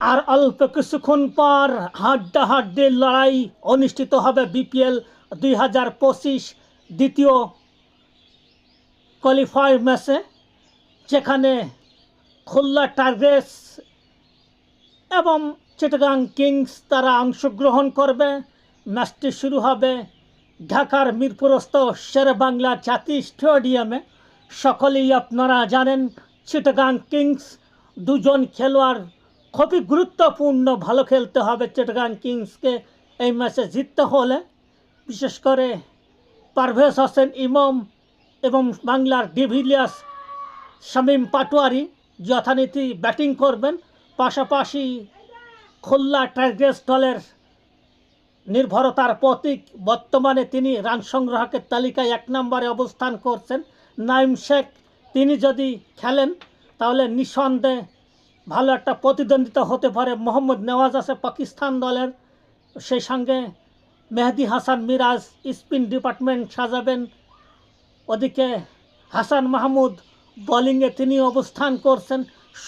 আর অল্প কিছুক্ষণ পর হাড্ডাহাড্ডি লড়াই অনুষ্ঠিত হবে বিপিএল দুই হাজার পঁচিশ দ্বিতীয় কোয়ালিফায়ার ম্যাচে যেখানে খুলনা টার্গেটস এবং চিটাগাং কিংস তারা অংশগ্রহণ করবে। ম্যাচটি শুরু হবে ঢাকার মিরপুরস্থ শের বাংলা জাতীয় স্টেডিয়ামে। সকলেই আপনারা জানেন, চিটাগাং কিংস দুজন খেলোয়াড় খুবই গুরুত্বপূর্ণ ভালো খেলতে হবে চিটাগাং কিংসকে। এই ম্যাচে জিততে হলে বিশেষ করে পারভেজ হোসেন ইমাম এবং বাংলার ডিভিলিয়াস শামীম পাটোয়ারি যথানীতি ব্যাটিং করবেন। পাশাপাশি খুলনা টাইগ্রেস দলের নির্ভরতার প্রতীক বর্তমানে তিনি রান সংগ্রাহকের তালিকায় এক নম্বরে অবস্থান করছেন। নাইম শেখ, তিনি যদি খেলেন, তাহলে নিঃসন্দেহে ভালো একটা প্রতিদ্বন্দ্বিতা হতে পারে মোহাম্মদ নেওয়াজ আছে পাকিস্তান দলের। সেই সঙ্গে মেহেদি হাসান মিরাজ স্পিন ডিপার্টমেন্ট সাজাবেন। ওদিকে হাসান মাহমুদ বোলিংয়ে তিনি অবস্থান করছেন।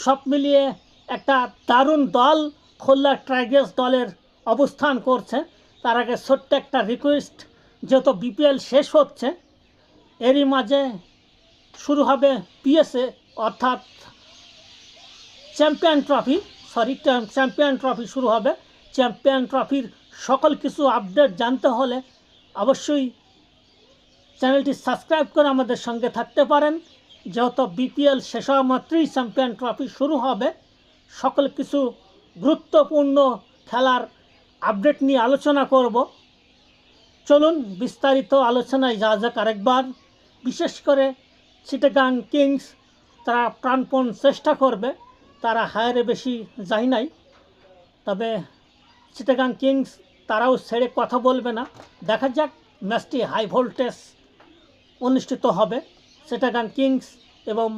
সব মিলিয়ে একটা দারুণ দল খুলনা টাইগার্স দলের অবস্থান করছে। তার আগে ছোট্ট একটা রিকোয়েস্ট যেহেতু বিপিএল শেষ হচ্ছে, এরই মাঝে শুরু হবে পিএসএ অর্থাৎ champion trophy sorry champion trophy শুরু হবে। চ্যাম্পিয়ন ট্রফির সকল কিছু আপডেট জানতে হলে অবশ্যই চ্যানেলটি সাবস্ক্রাইব করে আমাদের সঙ্গে থাকতে পারেন। যেহেতু বিপিএল শেষ হওয়া মাত্রই চ্যাম্পিয়ন ট্রফি শুরু হবে, সকল কিছু গুরুত্বপূর্ণ খেলার আপডেট নিয়ে আলোচনা করব। চলুন বিস্তারিত আলোচনায় যা যাক আরেকবার। বিশেষ করে চিটাগাং কিংস তারা প্রাণপণ চেষ্টা করবে। তারা হায়ারে বেশি যায় নাই। তবে চিটাগাং কিংস তারাও ছেড়ে কথা বলবে না। দেখা যাক, ম্যাচটি হাই ভোল্টেজ অনুষ্ঠিত হবে। চিটাগাং কিংস এবং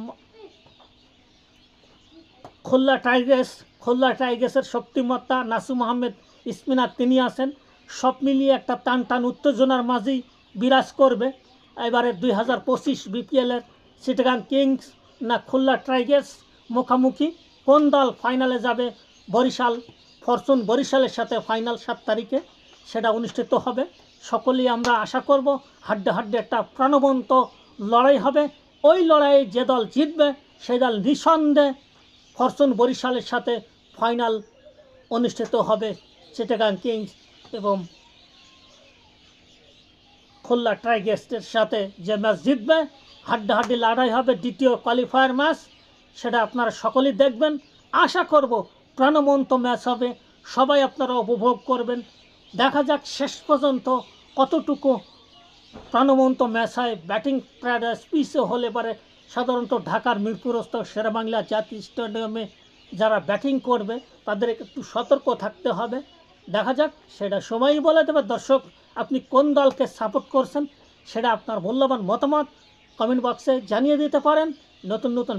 খুলনা টাইগার্স, খুলনা টাইগার্সের শক্তিমত্তা নাসুম আহমেদ স্পিনার তিনি আছেন। সব মিলিয়ে একটা টান টান উত্তেজনার মাঝেই বিরাজ করবে। এবারে দুই হাজার পঁচিশ বিপিএলের চিটাগাং কিংস না খুলনা টাইগার্স মুখোমুখি। কোন দল ফাইনালে যাবে? বরিশাল, ফরচুন বরিশালের সাথে ফাইনাল সাত তারিখে, সেটা অনুষ্ঠিত হবে। সকলেই আমরা আশা করব হাড্ডে হাড্ডে একটা প্রাণবন্ত লড়াই হবে। ওই লড়াইয়ে যে দল জিতবে, সেই দল নিঃসন্দেহে ফরচুন বরিশালের সাথে ফাইনাল অনুষ্ঠিত হবে চিটাগাং কিংস এবং খুলনা টাইগার্সের সাথে যে ম্যাচ জিতবে। হাড্ডাহাড্ডি লড়াই হবে দ্বিতীয় কোয়ালিফায়ার ম্যাচ সেটা আপনারা সকলেই দেখবেন। আশা করব প্রাণবন্ত ম্যাচ হবে। সবাই আপনারা উপভোগ করবেন। দেখা যাক শেষ পর্যন্ত কতটুকু প্রাণবন্ত ম্যাচ হয়। ব্যাটিং প্যারাডাইস পিসে হলে পারে। সাধারণত ঢাকার মিরপুরস্থ শেরবাংলা জাতীয় স্টেডিয়ামে যারা ব্যাটিং করবে তাদের একটু সতর্ক থাকতে হবে। দেখা যাক, সেটা সময়ই বলে দেবে। দর্শক, আপনি কোন দলকে সাপোর্ট করছেন, সেটা আপনার মূল্যবান মতামত কমেন্ট বক্সে জানিয়ে দিতে পারেন। নতুন নতুন